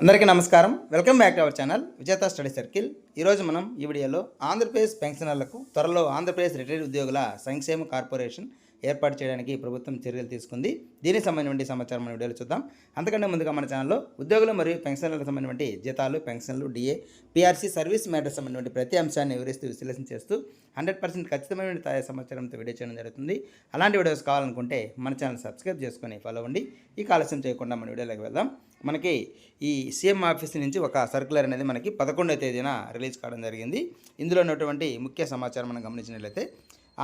అందరికీ నమస్కారం. Welcome back to our channel Vijetha study circle. ఈరోజు మనం ఈ వీడియోలో ఆంధ్రప్రదేశ్ పెన్షనర్లకు త్వరలో ఆంధ్రప్రదేశ్ రిటైర్డ్ ఉద్యోగుల సంక్షేమ కార్పొరేషన్ ఏర్పాటు చేయడానికి ప్రభుత్వం చర్యలు తీసుకుంది. దీనికి సంబంధించిన సమాచారం మన వీడియోలో చూద్దాం. అంతకంటే ముందుగా మన ఛానల్లో ఉద్యోగులు మరియు పెన్షనర్లకు సంబంధించిన జీతాలు పెన్షన్లు డిఏ పీఆర్సీ సర్వీస్ మ్యాటర్స్ సంబంధించిన ప్రతి అంశాన్ని వివరిస్తూ విశ్లేషణ చేస్తూ హండ్రెడ్ పర్సెంట్ ఖచ్చితమైన తాజా సమాచారంతో వీడియో చేయడం జరుగుతుంది. అలాంటి వీడియోస్ కావాలనుకుంటే మన ఛానల్ సబ్స్క్రైబ్ చేసుకొని ఫాలో అవ్వండి. ఈ ఆలస్యం చేయకుండా మన వీడియోలోకి వెళ్దాం. మనకి ఈ సీఎం ఆఫీస్ నుంచి ఒక సర్కులర్ అనేది మనకి పదకొండవ తేదీన రిలీజ్ కావడం జరిగింది. ఇందులో ఉన్నటువంటి ముఖ్య సమాచారం మనం గమనించినట్లయితే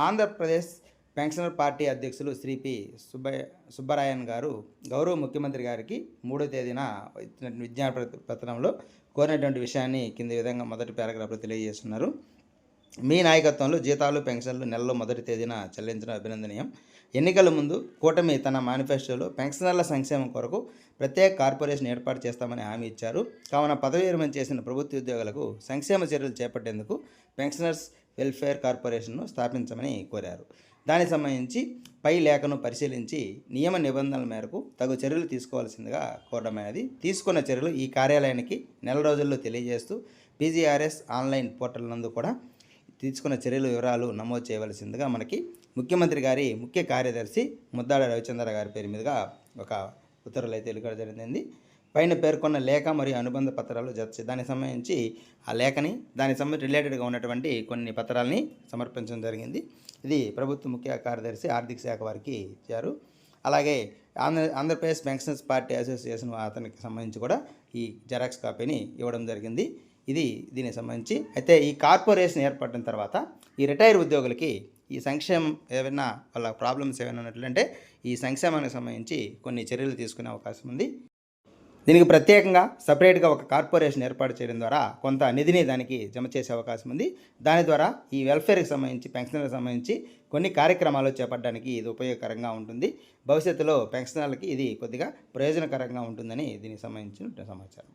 ఆంధ్రప్రదేశ్ పెన్షనర్ పార్టీ అధ్యక్షులు శ్రీ పి సుబ్బయ్య సుబ్బరాయన్ గారు గౌరవ ముఖ్యమంత్రి గారికి మూడో తేదీన ఇచ్చినటువంటి విజ్ఞాన పత్రంలో కోరినటువంటి విషయాన్ని కింది విధంగా మొదటి పారాగ్రాఫ్లో తెలియజేస్తున్నారు. మీ నాయకత్వంలో జీతాలు పెన్షన్లు నెలలో మొదటి తేదీన చెల్లించడం అభినందనీయం. ఎన్నికల ముందు కూటమి తన మేనిఫెస్టోలో పెన్షనర్ల సంక్షేమం కొరకు ప్రత్యేక కార్పొరేషన్ ఏర్పాటు చేస్తామని హామీ ఇచ్చారు. కావున పదవి విరమణ చేసిన ప్రభుత్వ ఉద్యోగులకు సంక్షేమ చర్యలు చేపట్టేందుకు పెన్షనర్స్ వెల్ఫేర్ కార్పొరేషన్ను స్థాపించమని కోరారు. దానికి సంబంధించి పై లేఖను పరిశీలించి నియమ నిబంధనల మేరకు తగు చర్యలు తీసుకోవాల్సిందిగా కోరడమైనది. తీసుకున్న చర్యలు ఈ కార్యాలయానికి నెల రోజుల్లో తెలియజేస్తూ పీజీఆర్ఎస్ ఆన్లైన్ పోర్టల్ నందు కూడా తీసుకున్న చర్యలు వివరాలు నమోదు చేయవలసిందిగా మనకి ముఖ్యమంత్రి గారి ముఖ్య కార్యదర్శి ముద్దాడ రవిచంద్ర గారి పేరు మీదుగా ఒక ఉత్తర్వులు అయితే వెలువడ జరిగింది. పైన పేర్కొన్న లేఖ మరియు అనుబంధ పత్రాలు జత దానికి సంబంధించి ఆ లేఖని దానికి సంబంధించి రిలేటెడ్గా ఉన్నటువంటి కొన్ని పత్రాలని సమర్పించడం జరిగింది. ఇది ప్రభుత్వ ముఖ్య కార్యదర్శి ఆర్థిక శాఖ వారికి ఇచ్చారు. అలాగే Andhra Andhra Pradesh pensions party association అతనికి సంబంధించి కూడా ఈ జెరాక్స్ కాపీని ఇవ్వడం జరిగింది. ఇది దీనికి సంబంధించి. అయితే ఈ కార్పొరేషన్ ఏర్పడిన తర్వాత ఈ రిటైర్ ఉద్యోగులకి ఈ సంక్షేమం ఏమైనా వాళ్ళ ప్రాబ్లమ్స్ ఏమైనా ఉన్నట్లంటే ఈ సంక్షేమానికి సంబంధించి కొన్ని చర్యలు తీసుకునే అవకాశం ఉంది. దీనికి ప్రత్యేకంగా సపరేట్గా ఒక కార్పొరేషన్ ఏర్పాటు చేయడం ద్వారా కొంత నిధిని దానికి జమ చేసే అవకాశం ఉంది. దాని ద్వారా ఈ వెల్ఫేర్కి సంబంధించి పెన్షనర్కి సంబంధించి కొన్ని కార్యక్రమాలు చేపట్టడానికి ఇది ఉపయోగకరంగా ఉంటుంది. భవిష్యత్తులో పెన్షనర్లకి ఇది కొద్దిగా ప్రయోజనకరంగా ఉంటుందని దీనికి సంబంధించిన సమాచారం.